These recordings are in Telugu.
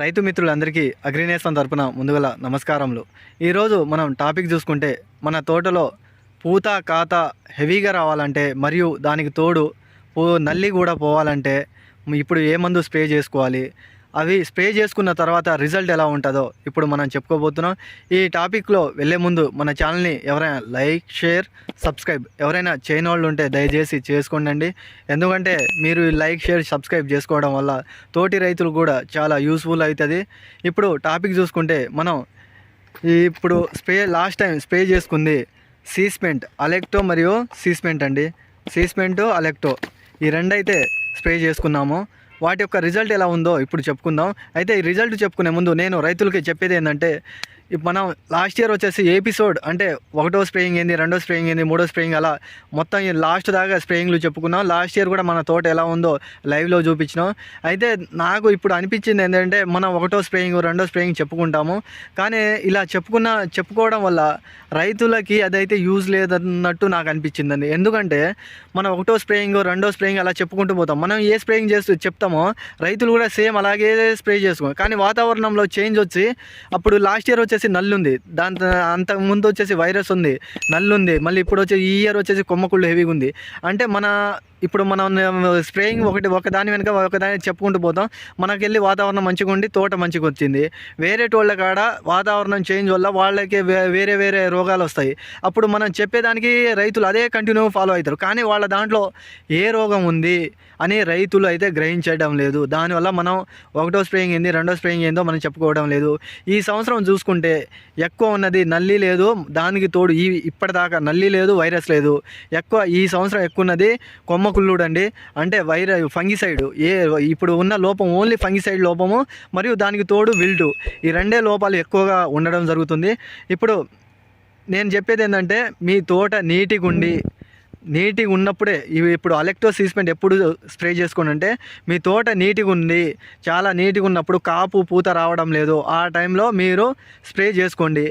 రైతు మిత్రులందరికీ అగ్రినేసం తరపున ముందుగల నమస్కారములు. ఈరోజు మనం టాపిక్ చూసుకుంటే మన తోటలో పూత కాత హెవీగా రావాలంటే మరియు దానికి తోడు పూ నల్లి కూడా పోవాలంటే ఇప్పుడు ఏ మందు స్ప్రే చేసుకోవాలి? అవి స్ప్రే చేసుకున్న తర్వాత రిజల్ట్ ఎలా ఉంటుందో ఇప్పుడు మనం చెప్పుకోబోతున్నాం. ఈ టాపిక్లో వెళ్ళే ముందు మన ఛానల్ని ఎవరైనా లైక్ షేర్ సబ్స్క్రైబ్ ఎవరైనా చేయని వాళ్ళు ఉంటే దయచేసి చేసుకోండి ఎందుకంటే మీరు ఈ లైక్ షేర్ సబ్స్క్రైబ్ చేసుకోవడం వల్ల తోటి రైతులు కూడా చాలా యూస్ఫుల్ అవుతుంది. ఇప్పుడు టాపిక్ చూసుకుంటే మనం ఈ ఇప్పుడు స్ప్రే లాస్ట్ టైం స్ప్రే చేసుకుంది సీస్మెంట్ అలెక్టో మరియు సీస్మెంట్ అండి. సీస్మెంటు అలెక్టో ఈ రెండు అయితే స్ప్రే చేసుకున్నాము. వాటి యొక్క రిజల్ట్ ఎలా ఉందో ఇప్పుడు చెప్పుకుందాం. అయితే ఈ రిజల్ట్ చెప్పుకునే ముందు నేను రైతులకి చెప్పేది ఏంటంటే మనం లాస్ట్ ఇయర్ వచ్చేసి ఎపిసోడ్ అంటే ఒకటో స్ప్రేయింగ్ ఏంది రెండో స్ప్రేయింగ్ ఏంది మూడో స్ప్రేయింగ్ అలా మొత్తం లాస్ట్ దాకా స్ప్రేయింగ్లు చెప్పుకున్నాం. లాస్ట్ ఇయర్ కూడా మన తోట ఎలా ఉందో లైవ్లో చూపించినాం. అయితే నాకు ఇప్పుడు అనిపించింది ఏంటంటే మనం ఒకటో స్ప్రేయింగ్ రెండో స్ప్రేయింగ్ చెప్పుకుంటాము. కానీ ఇలా చెప్పుకున్న చెప్పుకోవడం వల్ల రైతులకి అదైతే యూజ్ లేదన్నట్టు నాకు అనిపించిందండి. ఎందుకంటే మనం ఒకటో స్ప్రేయింగ్ రెండో స్ప్రేయింగ్ అలా చెప్పుకుంటూ పోతాం. మనం ఏ స్ప్రేయింగ్ చేస్తూ చెప్తామో రైతులు కూడా సేమ్ అలాగే స్ప్రే చేసుకోం కానీ వాతావరణంలో చేంజ్ వచ్చి అప్పుడు లాస్ట్ ఇయర్ వచ్చేసి నల్లు ఉంది దాని అంతకు ముందు వచ్చేసి వైరస్ ఉంది. నల్లు ఉంది మళ్ళీ ఇప్పుడు వచ్చి ఈ ఇయర్ వచ్చేసి కొమ్మకుళ్ళు హెవీగా ఉంది అంటే మన ఇప్పుడు మనం స్ప్రేయింగ్ ఒకటి ఒకదాని వెనుక ఒకదాని చెప్పుకుంటూ పోతాం. మనకెళ్ళి వాతావరణం మంచిగా ఉండి తోట మంచిగా వచ్చింది. వేరే టోళ్ళ కాడ వాతావరణం చేంజ్ వల్ల వాళ్ళకి వే- వేరే వేరే రోగాలు వస్తాయి. అప్పుడు మనం చెప్పేదానికి రైతులు అదే కంటిన్యూ ఫాలో అవుతారు. కానీ వాళ్ళ దాంట్లో ఏ రోగం ఉంది అని రైతులు అయితే గ్రహించడం లేదు. దానివల్ల మనం ఒకటో స్ప్రేయింగ్ ఏంది రెండో స్ప్రేయింగ్ ఏందో మనం చెప్పుకోవడం లేదు. ఈ సంవత్సరం చూసుకుంటే ఎక్కువ ఉన్నది నల్లి లేదు దానికి తోడు ఈ ఇప్పటిదాకా నల్లి లేదు వైరస్ లేదు. ఎక్కువ ఈ సంవత్సరం ఎక్కువ ఉన్నది కొమ్మ కుళ్ళుడు అండి అంటే వైర ఫంగిసైడ్. ఏ ఇప్పుడు ఉన్న లోపం ఓన్లీ ఫంగిసైడ్ లోపము మరియు దానికి తోడు విల్టు. ఈ రెండే లోపాలు ఎక్కువగా ఉండడం జరుగుతుంది. ఇప్పుడు నేను చెప్పేది ఏంటంటే మీ తోట నీటిగా ఉండి నీటిగా ఉన్నప్పుడే ఇవి ఇప్పుడు అలెక్టో సీస్మెంట్ ఎప్పుడు స్ప్రే చేసుకోండి అంటే మీ తోట నీటిగా ఉంది చాలా నీటిగా ఉన్నప్పుడు కాపు పూత రావడం లేదు. ఆ టైంలో మీరు స్ప్రే చేసుకోండి.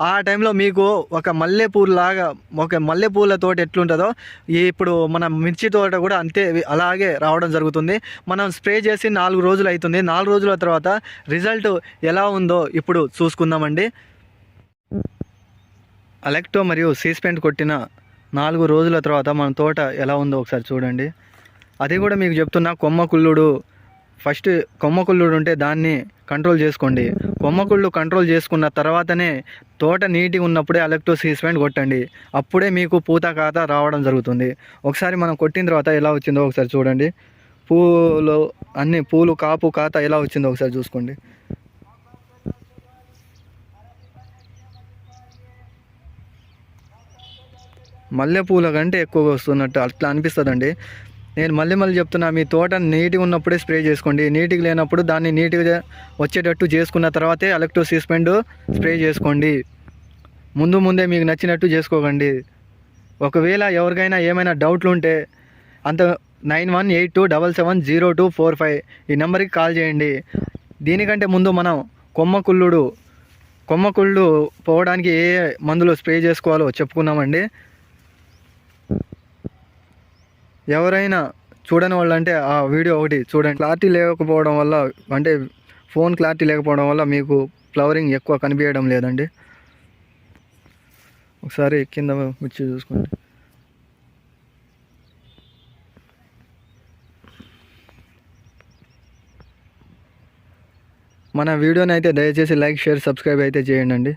ఆ టైంలో మీకు ఒక మల్లెపూలు లాగా ఒక మల్లెపూల తోట ఎట్లుంటుందో ఇప్పుడు మన మిర్చి తోట కూడా అంతే అలాగే రావడం జరుగుతుంది. మనం స్ప్రే చేసి నాలుగు రోజులు అవుతుంది నాలుగు రోజుల తర్వాత రిజల్ట్ ఎలా ఉందో ఇప్పుడు చూసుకుందామండి. అలెక్టో మరియు సీస్పెంట్ కొట్టిన నాలుగు రోజుల తర్వాత మన తోట ఎలా ఉందో ఒకసారి చూడండి. అది కూడా మీకు చెప్తున్నా కొమ్మ కుల్లుడు. ఫస్ట్ కొమ్మ కుల్లుడు ఉంటే దాన్ని కంట్రోల్ చేసుకోండి. కొమ్మకుళ్ళు కంట్రోల్ చేసుకున్న తర్వాతనే తోట నీటిగా ఉన్నప్పుడే అలెక్టో సీస్పెంట్ కొట్టండి. అప్పుడే మీకు పూత కాత రావడం జరుగుతుంది. ఒకసారి మనం కొట్టిన తర్వాత ఎలా వచ్చిందో ఒకసారి చూడండి. పూలు అన్ని పూలు కాపు కాత ఎలా వచ్చిందో ఒకసారి చూసుకోండి. మల్లెపూల కంటే ఎక్కువగా వస్తున్నట్టు అట్లా అనిపిస్తుందండి. నేను మళ్ళీ మళ్ళీ చెప్తున్నా మీ తోట నీట్గా ఉన్నప్పుడే స్ప్రే చేసుకోండి. నీట్గా లేనప్పుడు దాన్ని నీట్గా వచ్చేటట్టు చేసుకున్న తర్వాతే ఎలక్ట్రో సీస్పెండ్ స్ప్రే చేసుకోండి. ముందు ముందే మీకు నచ్చినట్టు చేసుకోకండి. ఒకవేళ ఎవరికైనా ఏమైనా డౌట్లు ఉంటే అంత nine one eight two double seven zero two four five ఈ నెంబర్కి కాల్ చేయండి. దీనికంటే ముందు మనం కొమ్మ కొమ్మకుళ్ళు కొమ్మ కుళ్ళు పోవడానికి ఏ మందులు స్ప్రే చేసుకోవాలో చెప్పుకున్నామండి. ఎవరైనా చూడని వాళ్ళు అంటే ఆ వీడియో ఒకటి చూడండి. క్లారిటీ లేకపోవడం వల్ల అంటే ఫోన్ క్లారిటీ లేకపోవడం వల్ల మీకు ఫ్లవరింగ్ ఎక్కువ కనిపించడం లేదండి. ఒకసారి కింద మిర్చి చూసుకోండి. మన వీడియోని అయితే దయచేసి లైక్ షేర్ సబ్స్క్రైబ్ అయితే చేయండి